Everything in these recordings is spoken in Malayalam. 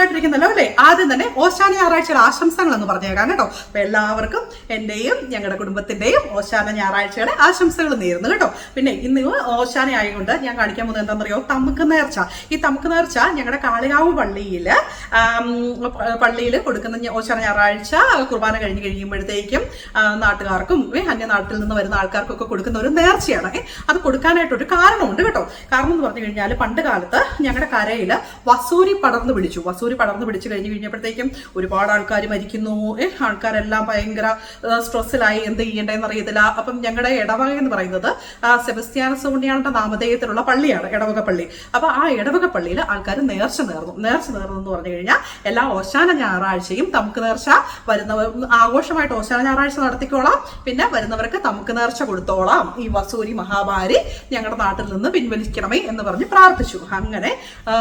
സുഖമായിട്ടിരിക്കുന്നല്ലോ അല്ലേ? ആദ്യം തന്നെ ഓശാന ഞായറാഴ്ചയുടെ ആശംസകൾ എന്ന് പറഞ്ഞേക്കാം കേട്ടോ. അപ്പൊ എല്ലാവർക്കും എന്റെയും ഞങ്ങളുടെ കുടുംബത്തിന്റെയും ഓശാന ഞായറാഴ്ചയുടെ ആശംസകൾ നേരുന്നു കേട്ടോ. പിന്നെ ഇന്ന് ഓശാന ആയതുകൊണ്ട് ഞാൻ കാണിക്കാൻ പോകുന്നത് എന്താണെന്നറിയോ തമുക്ക് നേർച്ച. ഈ തമുക്ക് നേർച്ച ഞങ്ങളുടെ കാളികാവ് പള്ളിയിൽ പള്ളിയിൽ കൊടുക്കുന്ന ഓശാന ഞായറാഴ്ച കുർബാന കഴിഞ്ഞ് കഴിയുമ്പോഴത്തേക്കും നാട്ടുകാർക്കും അന്യനാട്ടിൽ നിന്ന് വരുന്ന ആൾക്കാർക്കൊക്കെ കൊടുക്കുന്ന ഒരു നേർച്ചയാണ്. അത് കൊടുക്കാനായിട്ട് ഒരു കാരണമുണ്ട് കേട്ടോ. കാരണം എന്ന് പറഞ്ഞു കഴിഞ്ഞാൽ പണ്ട് കാലത്ത് ഞങ്ങളുടെ കരയിൽ വസൂരി പടർന്ന് വിളിച്ചു. വസൂരി പടർന്ന് പിടിച്ചു കഴിഞ്ഞ് കഴിഞ്ഞപ്പോഴത്തേക്കും ഒരുപാട് ആൾക്കാർ മരിക്കുന്നു. ആൾക്കാരെല്ലാം ഭയങ്കര സ്ട്രെസ്സിലായി എന്ത് ചെയ്യേണ്ടതെന്ന് അറിയത്തില്ല. അപ്പം ഞങ്ങളുടെ ഇടവക എന്ന് പറയുന്നത് സെബസ്ത്യാന ഉണ്ണിയാളുടെ നാമധേയത്തിലുള്ള പള്ളിയാണ് ഇടവക പള്ളി. അപ്പൊ ആ ഇടവക പള്ളിയിൽ ആൾക്കാർ നേർച്ച നേർന്നു. നേർച്ച നേർന്നു എന്ന് പറഞ്ഞു കഴിഞ്ഞാൽ എല്ലാ ഓശാന ഞായറാഴ്ചയും തമുക്ക് നേർച്ച വരുന്നവർ ആഘോഷമായിട്ട് ഓശാന ഞായറാഴ്ച നടത്തിക്കോളാം. പിന്നെ വരുന്നവർക്ക് തമുക്ക് നേർച്ച കൊടുത്തോളാം. ഈ വസൂരി മഹാഭാരി ഞങ്ങളുടെ നാട്ടിൽ നിന്ന് പിൻവലിക്കണമേ എന്ന് പറഞ്ഞ് പ്രാർത്ഥിച്ചു. അങ്ങനെ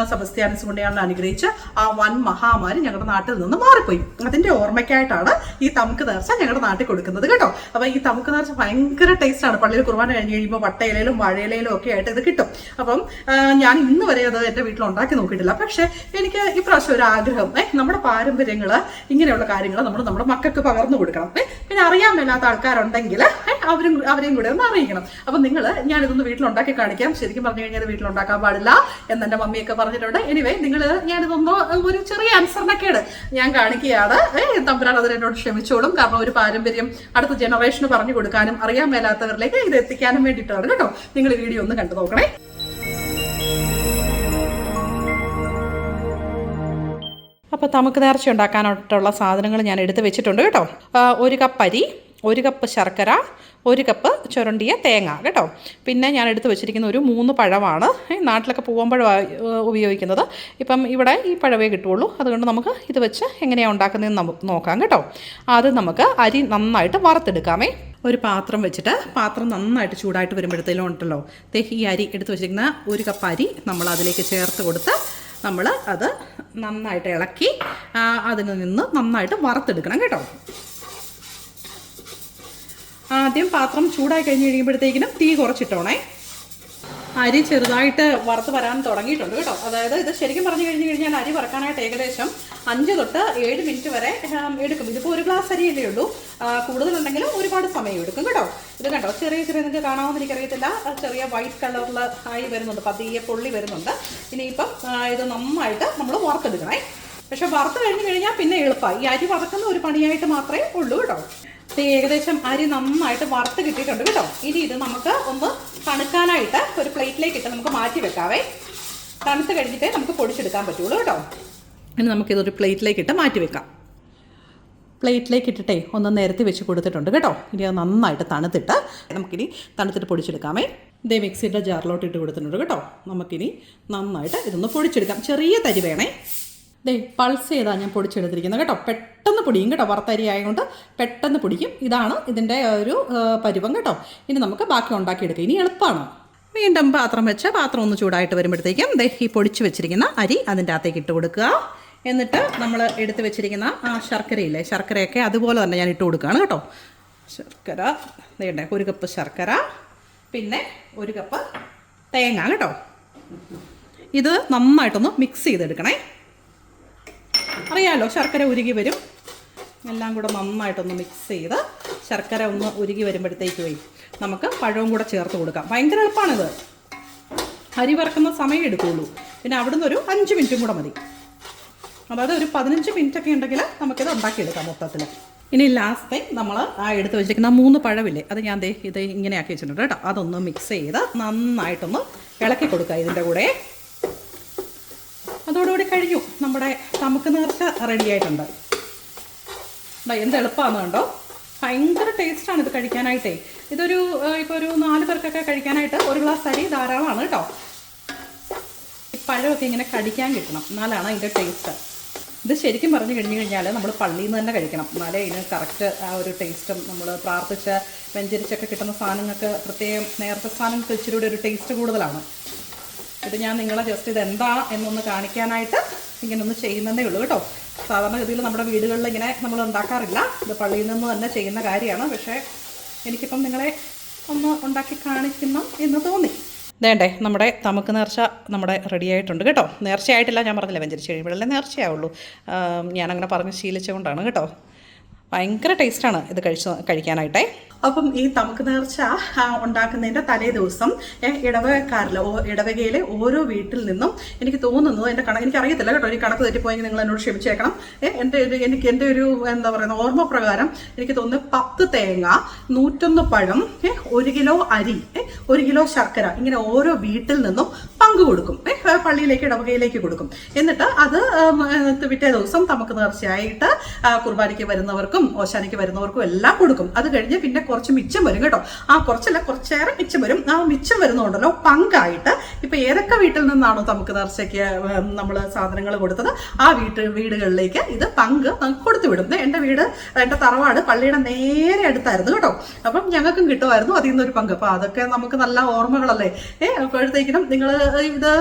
സെബസ്ത്യാനസ് ഉണ്ണിയാളിനെ അനുഗ്രഹിച്ച് ആ വൻ മഹാമാരി ഞങ്ങളുടെ നാട്ടിൽ നിന്ന് മാറിപ്പോയി. അതിന്റെ ഓർമ്മയ്ക്കായിട്ടാണ് ഈ തമുക്ക് നേർച്ച ഞങ്ങളുടെ നാട്ടിൽ കൊടുക്കുന്നത് കേട്ടോ. അപ്പൊ ഈ തമുക്ക് നേർച്ച ഭയങ്കര ടേസ്റ്റ് ആണ്. പള്ളിയിൽ കുർബാന കഴിഞ്ഞ് കഴിയുമ്പോൾ വട്ടയിലയിലും വാഴയിലയിലും ഒക്കെ ആയിട്ട് ഇത് കിട്ടും. അപ്പം ഞാൻ ഇന്ന് വരെ അത് എന്റെ വീട്ടിൽ ഉണ്ടാക്കി നോക്കിയിട്ടില്ല. പക്ഷെ എനിക്ക് ഇപ്രാവശ്യം ഒരു ആഗ്രഹം. ഏഹ് നമ്മുടെ പാരമ്പര്യങ്ങൾ ഇങ്ങനെയുള്ള കാര്യങ്ങൾ നമ്മൾ നമ്മുടെ മക്കൾക്ക് പകർന്നു കൊടുക്കണം. ഏഹ് പിന്നെ അറിയാൻ മേലാത്ത ആൾക്കാരുണ്ടെങ്കിൽ അവരും അവരെയും കൂടെ ഒന്ന് അറിയിക്കണം. അപ്പൊ നിങ്ങൾ ഞാനിതൊന്ന് വീട്ടിലുണ്ടാക്കി കാണിക്കാം. ശരിക്കും പറഞ്ഞു കഴിഞ്ഞാൽ വീട്ടിൽ ഉണ്ടാക്കാൻ പാടില്ല എന്ന് മമ്മിയൊക്കെ പറഞ്ഞിട്ടുണ്ട്. എനിവേ നിങ്ങൾ ഞാനിതൊന്ന് ഒരു ചെറിയ അനുസരണക്കേട് ഞാൻ കാണിക്കുകയാണ് തമ്പുരാൻ അതിൽ എന്നോട് ക്ഷമിച്ചോളും. കാരണം ഒരു പാരമ്പര്യം അടുത്ത ജനറേഷന് പറഞ്ഞു കൊടുക്കാനും അറിയാൻ മേലാത്തവരിലേക്ക് ഇത് എത്തിക്കാനും വേണ്ടിയിട്ടാണ് കേട്ടോ. നിങ്ങൾ വീഡിയോ ഒന്ന് കണ്ടു നോക്കണേ. അപ്പോൾ നമുക്ക് നേർച്ച ഉണ്ടാക്കാനായിട്ടുള്ള സാധനങ്ങൾ ഞാൻ എടുത്ത് വെച്ചിട്ടുണ്ട് കേട്ടോ. ഒരു കപ്പ് അരി ഒരു കപ്പ് ശർക്കര ഒരു കപ്പ് ചുരണ്ടിയ തേങ്ങ കേട്ടോ. പിന്നെ ഞാൻ എടുത്ത് വെച്ചിരിക്കുന്ന ഒരു മൂന്ന് പഴമാണ്. നാട്ടിലൊക്കെ പൂവമ്പഴമാണ് ഉപയോഗിക്കുന്നത്. ഇപ്പം ഇവിടെ ഈ പഴവേ കിട്ടുള്ളൂ അതുകൊണ്ട് നമുക്ക് ഇത് വെച്ച് എങ്ങനെയാണ് ഉണ്ടാക്കുന്നതെന്ന് നമുക്ക് നോക്കാം കേട്ടോ. ആദ്യം നമുക്ക് അരി നന്നായിട്ട് വറുത്തെടുക്കാമേ. ഒരു പാത്രം വെച്ചിട്ട് പാത്രം നന്നായിട്ട് ചൂടായിട്ട് വരുമ്പോഴത്തേലും ഉണ്ടല്ലോ. ഈ അരി എടുത്ത് വെച്ചിരിക്കുന്ന ഒരു കപ്പ് അരി നമ്മൾ അതിലേക്ക് ചേർത്ത് കൊടുത്ത് നമ്മൾ അത് നന്നായിട്ട് ഇളക്കി അതിൽ നിന്ന് നന്നായിട്ട് വറുത്തെടുക്കണം കേട്ടോ. ആദ്യം പാത്രം ചൂടായി കഴിഞ്ഞ് കഴിയുമ്പോഴത്തേക്കിനും തീ കുറച്ചിട്ടോണേ. അരി ചെറുതായിട്ട് വറുത്ത് വരാൻ തുടങ്ങിയിട്ടുണ്ട് കേട്ടോ. അതായത് ഇത് ശരിക്കും പറഞ്ഞു കഴിഞ്ഞ് കഴിഞ്ഞാൽ അരി വറക്കാനായിട്ട് ഏകദേശം അഞ്ച് തൊട്ട് ഏഴ് മിനിറ്റ് വരെ എടുക്കും. ഇതിപ്പോൾ ഒരു ഗ്ലാസ് അരിയല്ലേ ഉള്ളൂ. കൂടുതലുണ്ടെങ്കിലും ഒരുപാട് സമയം എടുക്കും കേട്ടോ. ഇത് കണ്ടോ? ചെറിയ ചെറിയ നിങ്ങൾക്ക് കാണാമെന്ന് എനിക്കറിയത്തില്ല. ചെറിയ വൈറ്റ് കളറിൽ ആയി വരുന്നുണ്ട്. പതിയെ പൊള്ളി വരുന്നുണ്ട്. ഇനിയിപ്പം ഇത് നന്നായിട്ട് നമ്മൾ വറുത്തെടുക്കണേ. പക്ഷെ വറുത്ത് കഴിഞ്ഞ് കഴിഞ്ഞാൽ പിന്നെ എളുപ്പമായി ഈ അരി വറക്കുന്ന ഒരു പണിയായിട്ട് മാത്രമേ ഉള്ളൂ കേട്ടോ. ഏകദേശം അരി നന്നായിട്ട് വറുത്ത് കിട്ടിയിട്ടുണ്ട് കേട്ടോ. ഇനി ഇത് നമുക്ക് ഒന്ന് തണുക്കാനായിട്ട് ഒരു പ്ലേറ്റിലേക്ക് ഇട്ട് നമുക്ക് മാറ്റി വെക്കാവേ. തണുത്ത് കഴിഞ്ഞിട്ടേ നമുക്ക് പൊടിച്ചെടുക്കാൻ പറ്റുള്ളൂ കേട്ടോ. ഇനി നമുക്കിതൊരു പ്ലേറ്റിലേക്ക് ഇട്ട് മാറ്റി വെക്കാം. പ്ലേറ്റിലേക്ക് ഇട്ടിട്ടേ ഒന്ന് നേരത്തെ വെച്ച് കൊടുത്തിട്ടുണ്ട് കേട്ടോ. ഇനി അത് നന്നായിട്ട് തണുത്തിട്ട് നമുക്കിനി തണുത്തിട്ട് പൊടിച്ചെടുക്കാമേ. ഇതേ മിക്സിയുടെ ജാറിലോട്ട് ഇട്ട് കൊടുത്തിട്ടുണ്ട് കേട്ടോ. നമുക്കിനി നന്നായിട്ട് ഇതൊന്ന് പൊടിച്ചെടുക്കാം. ചെറിയ തരി വേണേ. ദേ പൾസ് ചെയ്താണ് ഞാൻ പൊടിച്ചെടുത്തിരിക്കുന്നത് കേട്ടോ. പെട്ടെന്ന് പൊടിയും കേട്ടോ. വറുത്തരി ആയതുകൊണ്ട് പെട്ടെന്ന് പൊടിക്കും. ഇതാണ് ഇതിന്റെ ഒരു പരുവം കേട്ടോ. ഇനി നമുക്ക് ബാക്കി ഉണ്ടാക്കിയെടുക്കാം. ഇനി എളുപ്പമാണ് വീണ്ടും പാത്രം വെച്ച് പാത്രം ഒന്ന് ചൂടായിട്ട് വരുമ്പോഴത്തേക്കും ദേ ഈ പൊടിച്ച് വെച്ചിരിക്കുന്ന അരി അതിന്റെ അകത്തേക്ക് ഇട്ട് കൊടുക്കുക. എന്നിട്ട് നമ്മൾ എടുത്ത് വെച്ചിരിക്കുന്ന ആ ശർക്കരയില്ലേ ശർക്കരയൊക്കെ അതുപോലെ തന്നെ ഞാൻ ഇട്ട് കൊടുക്കുകയാണ് കേട്ടോ. ശർക്കര വേണ്ടേ ഒരു കപ്പ് ശർക്കര പിന്നെ ഒരു കപ്പ് തേങ്ങ കേട്ടോ. ഇത് നന്നായിട്ടൊന്ന് മിക്സ് ചെയ്തെടുക്കണേ. അറിയാലോ ശർക്കര ഉരുകി വരും. എല്ലാം കൂടെ നന്നായിട്ടൊന്ന് മിക്സ് ചെയ്ത് ശർക്കര ഒന്ന് ഉരുകി വരുമ്പോഴത്തേക്ക് പോയി നമുക്ക് പഴവും കൂടെ ചേർത്ത് കൊടുക്കാം. ഭയങ്കര എളുപ്പമാണിത് അരി വറക്കുന്ന സമയം എടുക്കുകയുള്ളൂ പിന്നെ അവിടുന്ന് ഒരു അഞ്ച് മിനിറ്റും കൂടെ മതി. അതായത് ഒരു പതിനഞ്ച് മിനിറ്റ് ഒക്കെ ഉണ്ടെങ്കിൽ നമുക്കിത് ഉണ്ടാക്കിയെടുക്കാം മൊത്തത്തിൽ ഇനി ലാസ്റ്റ് ടൈം നമ്മൾ ആ എടുത്ത് വെച്ചിരിക്കുന്ന മൂന്ന് പഴമില്ലേ അത് ഞാൻ ദേ ഇത് ഇങ്ങനെയാക്കി വെച്ചിട്ടുണ്ട് കേട്ടോ. അതൊന്ന് മിക്സ് ചെയ്ത് നന്നായിട്ടൊന്ന് ഇളക്കി കൊടുക്കുക ഇതിന്റെ കൂടെ. കഴിഞ്ഞു. നമ്മുടെ നമുക്ക് നേർച്ച റെഡി ആയിട്ടുണ്ട്. എന്ത് എളുപ്പമാണ് കണ്ടോ? ഭയങ്കര ടേസ്റ്റാണ് ഇത് കഴിക്കാനായിട്ടേ. ഇതൊരു ഇപ്പോൾ ഒരു നാല് പേർക്കൊക്കെ കഴിക്കാനായിട്ട് ഒരു ഗ്ലാസ് അരി ധാരാളമാണ് കേട്ടോ. പഴമൊക്കെ ഇങ്ങനെ കടിക്കാൻ കിട്ടണം. എന്നാലാണ് അതിന്റെ ടേസ്റ്റ് ഇത് ശരിക്കും പറഞ്ഞു കഴിഞ്ഞു കഴിഞ്ഞാൽ നമ്മൾ പള്ളിയിൽ നിന്ന് തന്നെ കഴിക്കണം. എന്നാലേ ഇതിന് കറക്റ്റ് ആ ഒരു ടേസ്റ്റും നമ്മൾ പ്രാർത്ഥിച്ച് വെഞ്ചരിച്ചൊക്കെ കിട്ടുന്ന സാധനങ്ങൾക്ക് പ്രത്യേകം നേരത്തെ സാധനങ്ങൾക്ക് ഇച്ചിരി ഒരു ടേസ്റ്റ് കൂടുതലാണ്. ഇത് ഞാൻ നിങ്ങളെ ജസ്റ്റ് ഇത് എന്താ എന്നൊന്ന് കാണിക്കാനായിട്ട് ഇങ്ങനെ ഒന്ന് ചെയ്യുന്നതേ ഉള്ളൂ കേട്ടോ. സാധാരണഗതിയിൽ നമ്മുടെ വീടുകളിൽ ഇങ്ങനെ നമ്മൾ ഉണ്ടാക്കാറില്ല. ഇത് പള്ളിയിൽ നിന്ന് തന്നെ ചെയ്യുന്ന കാര്യമാണ്. പക്ഷേ എനിക്കിപ്പം നിങ്ങളെ ഒന്ന് ഉണ്ടാക്കി കാണിക്കണം എന്ന് തോന്നി. വേണ്ടേ നമ്മുടെ തമുക്ക് നേർച്ച നമ്മുടെ റെഡി ആയിട്ടുണ്ട് കേട്ടോ. നേർച്ചയായിട്ടില്ല ഞാൻ പറഞ്ഞില്ല വെഞ്ചരിച്ച് കഴിയുമ്പോഴല്ലേ നേർച്ചയാവുള്ളൂ. ഞാനങ്ങനെ പറഞ്ഞ് ശീലിച്ചുകൊണ്ടാണ് കേട്ടോ. ഭയങ്കര ടേസ്റ്റാണ് ഇത് കഴിച്ച് കഴിക്കാനായിട്ടേ. അപ്പം ഈ തമുക്ക് നേർച്ച ഉണ്ടാക്കുന്നതിന്റെ തലേ ദിവസം ഇടവകക്കാരിൽ ഇടവകയിലെ ഓരോ വീട്ടിൽ നിന്നും എനിക്ക് തോന്നുന്നത് എന്റെ കണക്ക് എനിക്ക് അറിയത്തില്ല കേട്ടോ എനിക്ക് കണക്ക് തെറ്റിപ്പോയെങ്കിൽ നിങ്ങൾ എന്നോട് ക്ഷമിച്ചേക്കണം. എന്റെ എനിക്ക് എന്റെ ഒരു എന്താ പറയുന്ന ഓർമ്മ പ്രകാരം എനിക്ക് തോന്നുന്നു പത്ത് തേങ്ങ നൂറ്റൊന്ന് പഴം ഒരു കിലോ അരി ഒരു കിലോ ശർക്കര ഇങ്ങനെ ഓരോ വീട്ടിൽ നിന്നും പങ്കു കൊടുക്കും. പള്ളിയിലേക്ക് ഇടവകയിലേക്ക് കൊടുക്കും. എന്നിട്ട് അത് പിറ്റേ ദിവസം നമുക്ക് നേർച്ചയായിട്ട് കുർബാനയ്ക്ക് വരുന്നവർക്കും ഓശാനയ്ക്ക് വരുന്നവർക്കും എല്ലാം കൊടുക്കും. അത് കഴിഞ്ഞ് പിന്നെ കുറച്ച് മിച്ചം വരും കേട്ടോ. ആ കുറച്ചല്ല കുറച്ചേറെ മിച്ചം വരും. ആ മിച്ചം വരുന്നുണ്ടല്ലോ പങ്കായിട്ട്. ഇപ്പൊ ഏതൊക്കെ വീട്ടിൽ നിന്നാണോ നമുക്ക് നേർച്ചയ്ക്ക് നമ്മൾ സാധനങ്ങൾ കൊടുത്തത്? ആ വീട്ട് വീടുകളിലേക്ക് ഇത് പങ്ക് നമുക്ക് കൊടുത്തു വിടും. ദേ, എന്റെ വീട് എന്റെ തറവാട് പള്ളിയുടെ നേരെ അടുത്തായിരുന്നു കേട്ടോ. അപ്പം ഞങ്ങൾക്കും കിട്ടുമായിരുന്നു അതിൽ നിന്നൊരു പങ്ക്. അപ്പൊ അതൊക്കെ നമുക്ക് നല്ല ഓർമ്മകളല്ലേ? ഏ അപ്പോഴത്തേക്കിനും നിങ്ങൾ ഇത്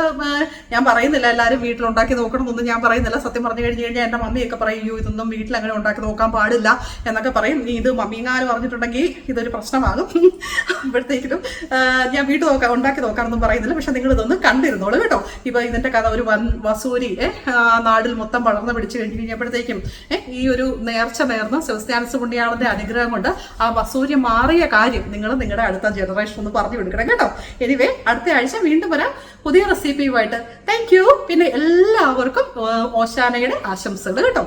ഞാൻ പറയുന്നില്ല എല്ലാവരും വീട്ടിലുണ്ടാക്കി നോക്കണം എന്നൊന്നും ഞാൻ പറയുന്നില്ല. സത്യം പറഞ്ഞു കഴിഞ്ഞ് കഴിഞ്ഞാൽ എന്റെ മമ്മിയൊക്കെ പറയും "അയ്യോ, ഇതൊന്നും വീട്ടിൽ അങ്ങനെ ഉണ്ടാക്കി നോക്കാൻ പാടില്ല എന്നൊക്കെ പറയും. നീ ഇത് മമ്മിങ്ങാരും പറഞ്ഞിട്ടുണ്ടെങ്കിൽ ഇതൊരു പ്രശ്നമാകും. അപ്പോഴത്തേക്കിനും ഞാൻ വീട്ടിൽ നോക്കാം ഉണ്ടാക്കി നോക്കാമെന്നും പറയുന്നില്ല. പക്ഷെ നിങ്ങൾ ഇതൊന്ന് കണ്ടിരുന്നോളൂ കേട്ടോ. ഇപ്പൊ ഇതിന്റെ കഥ ഒരു വൻ വസൂരി നാടിൽ മൊത്തം വളർന്ന് പിടിച്ചു കഴിഞ്ഞ് കഴിഞ്ഞപ്പോഴത്തേക്കും ഈ ഒരു നേർച്ച നേർന്ന് സെബസ്ത്യാനസ് പുണ്യാളന്റെ അനുഗ്രഹം കൊണ്ട് ആ വസൂരി മാറിയ കാര്യം നിങ്ങൾ നിങ്ങളുടെ അടുത്ത ജനറേഷൻ ഒന്ന് പറഞ്ഞു കൊടുക്കണം കേട്ടോ. എനിവേ അടുത്ത ആഴ്ച വീണ്ടും വരാം. പുതിയ റെസിപ്പിയുമായിട്ട് താങ്ക് യു പിന്നെ എല്ലാവർക്കും ഓശാനയുടെ ആശംസകൾ കേട്ടോ.